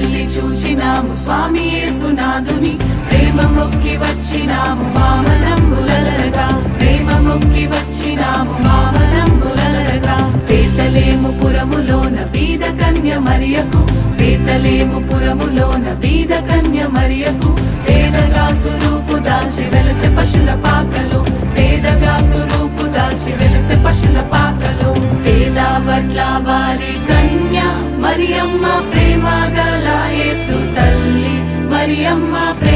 వెళ్ళి చూచినాము స్వామి యేసునాథుని. ప్రేమ మొక్కి వచ్చినాము వామనంబులరగా ప్రేమ మొక్కి వచ్చినాము వామనంబులరగా పేతలేము పురములోన బీద కన్య మరియకు. పేతలేము పురములోన బీద కన్య మరియకు. పేదగా సురూపు దాల్చి వెలసె పశుల పాకలు. పేదగా సురూపు దాల్చి వెలసె పశుల పాకలు. పేద పట్ల వారి కన్య మరియమ్మ ప్రేమ గల I'm a.